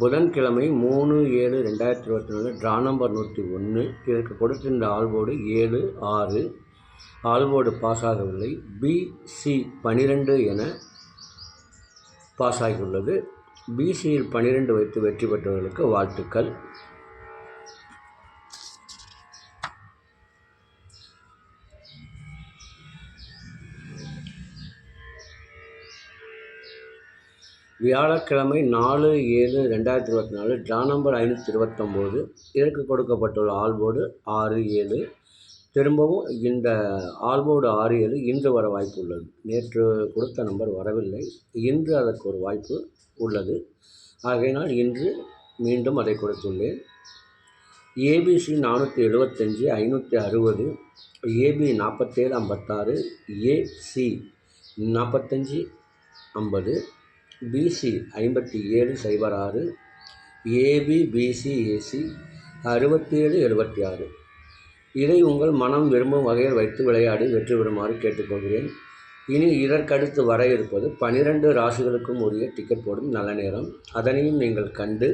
புதன்கிழமை மூணு ஏழு ரெண்டாயிரத்தி இருபத்தி நாலு ட்ரா நம்பர் நூற்றி ஒன்று இதற்கு கொடுத்திருந்த ஆல்போர்டு ஏழு ஆறு ஆல்போர்டு பாஸ் ஆகவில்லை பிசி பனிரெண்டு என பாஸ் ஆகியுள்ளது பிசியில் பனிரெண்டு வைத்து வெற்றி பெற்றவர்களுக்கு வாழ்த்துக்கள். வியாழக்கிழமை நாலு ஏழு ரெண்டாயிரத்தி இருபத்தி நாலு ட்ரா நம்பர் ஐநூற்றி இருபத்தொம்போது இதற்கு கொடுக்கப்பட்டுள்ள ஆல்போர்டு ஆறு ஏழு. திரும்பவும் இந்த ஆல்போர்டு ஆறு ஏழு இன்று வர வாய்ப்பு உள்ளது. நேற்று கொடுத்த நம்பர் வரவில்லை. இன்று அதற்கு ஒரு வாய்ப்பு உள்ளது. ஆகையினால் இன்று மீண்டும் அதை கொடுத்துள்ளேன். ஏபிசி நானூற்றி எழுபத்தஞ்சி ஐநூற்றி அறுபது ஏபி நாற்பத்தேழு ஐம்பத்தாறு ஏசி நாற்பத்தஞ்சி ஐம்பது பிசி ஐம்பத்தி ஏழு சைபர் ஆறு ஏபி பிசி ஏசி அறுபத்தி ஏழு எழுபத்தி ஆறு. இதை உங்கள் மனம் விரும்பும் வகையில் வைத்து விளையாடி வெற்றி பெறுமாறு கேட்டுக்கொள்கிறேன். இனி இதற்கடுத்து வர இருப்பது பனிரெண்டு ராசிகளுக்கும் உரிய டிக்கெட் போடும் நல்ல நேரம். அதனையும் நீங்கள் கண்டு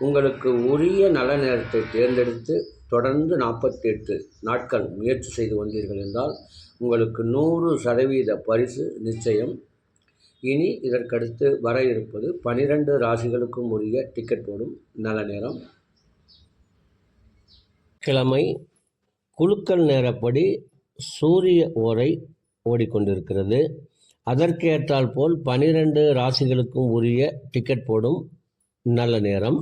உங்களுக்கு உரிய நல்ல நேரத்தை தேர்ந்தெடுத்து தொடர்ந்து நாற்பத்தி எட்டு நாட்கள் முயற்சி செய்து வந்தீர்கள் என்றால் உங்களுக்கு நூறு சதவீத பரிசு நிச்சயம் இனி இதற்கடுத்து வர இருப்பது பனிரெண்டு ராசிகளுக்கும் உரிய டிக்கெட் போடும். நல்ல நேரம். கிழமை குழுக்கள் நேரப்படி சூரிய ஓரை ஓடிக்கொண்டிருக்கிறது. அதற்கேற்றால் போல் பனிரெண்டு ராசிகளுக்கும் உரிய டிக்கெட் போடும். நல்ல நேரம்.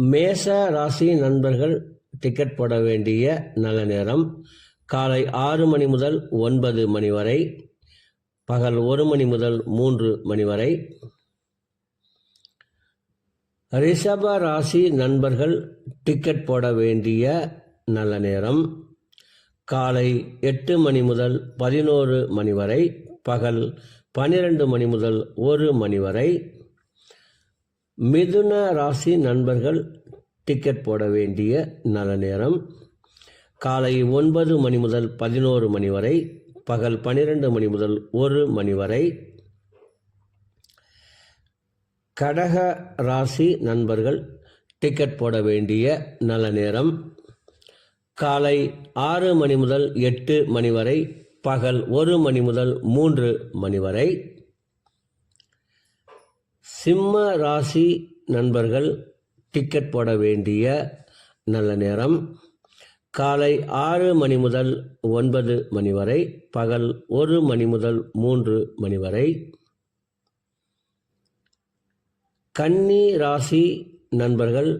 மேச ராசி நண்பர்கள் டிக்கெட் போட வேண்டிய நல்ல நேரம். காலை ஆறு மணி முதல் ஒன்பது மணி வரை பகல் ஒரு மணி முதல் மூன்று மணி வரை. ரிஷப ராசி நண்பர்கள் டிக்கெட் போட வேண்டிய நல்ல நேரம். காலை எட்டு மணி முதல் பதினோரு மணி வரை பகல் பன்னிரண்டு மணி முதல் ஒரு மணி வரை. மிதுன ராசி நண்பர்கள் டிக்கெட் போட வேண்டிய நல்ல நேரம். காலை ஒன்பது மணி முதல் பதினோரு மணி வரை பகல் பன்னிரெண்டு மணி முதல் ஒரு மணி வரை. கடக ராசி நண்பர்கள் டிக்கெட் போட வேண்டிய நல்ல நேரம். காலை ஆறு மணி முதல் எட்டு மணி வரை பகல் ஒரு மணி முதல் மூன்று மணி வரை. சிம்ம ராசி நண்பர்கள் டிக்கெட் போட வேண்டிய நல்ல நேரம். காலை ஆறு மணி முதல் ஒன்பது மணி வரை பகல் ஒரு மணி முதல் மூன்று மணி வரை. கன்னி ராசி நண்பர்கள்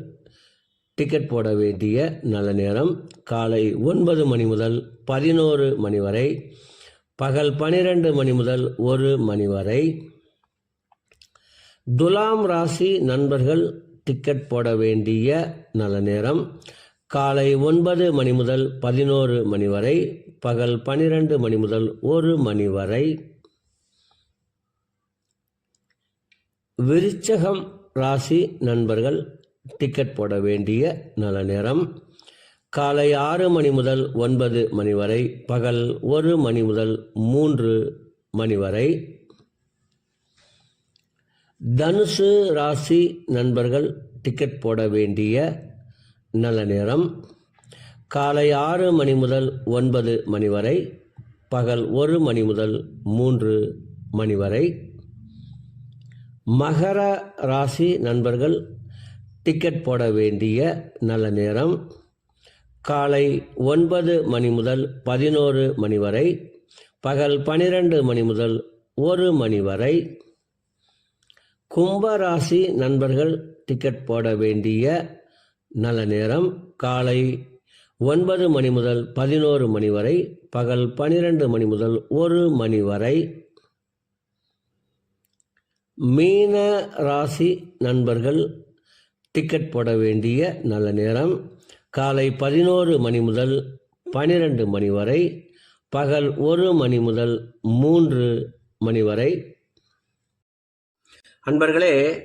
டிக்கெட் போட வேண்டிய நல்ல நேரம். காலை ஒன்பது மணி முதல் பதினோரு மணி வரை பகல் பனிரெண்டு மணி முதல் ஒரு மணி வரை. துலாம் ராசி நண்பர்கள் டிக்கெட் போட வேண்டிய நல்ல நேரம். காலை ஒன்பது மணி முதல் பதினோரு மணி வரை பகல் பனிரெண்டு மணி முதல் ஒரு மணி வரை. விருச்சகம் ராசி நண்பர்கள் டிக்கெட் போட வேண்டிய நல்ல நேரம். காலை ஆறு மணி முதல் ஒன்பது மணி வரை பகல் ஒரு மணி முதல் மூன்று மணி வரை. தனுசு ராசி நண்பர்கள் டிக்கெட் போட வேண்டிய நல்ல நேரம். காலை ஆறு மணி முதல் ஒன்பது மணி வரை பகல் ஒரு மணி முதல் மூன்று மணி வரை. மகர ராசி நண்பர்கள் டிக்கெட் போட வேண்டிய நல்ல நேரம். காலை ஒன்பது மணி முதல் பதினோரு மணி வரை பகல் பனிரெண்டு மணி முதல் ஒரு மணி வரை. கும்பராசி நண்பர்கள் டிக்கெட் போட வேண்டிய நல்ல நேரம். காலை ஒன்பது மணி முதல் பதினோரு மணி வரை பகல் பனிரெண்டு மணி முதல் ஒரு மணி வரை. மீன ராசி நண்பர்கள் டிக்கெட் போட வேண்டிய நல்ல நேரம். காலை பதினோரு மணி முதல் பனிரெண்டு மணி வரை பகல் ஒரு மணி முதல் மூன்று மணி வரை. அன்பர்களே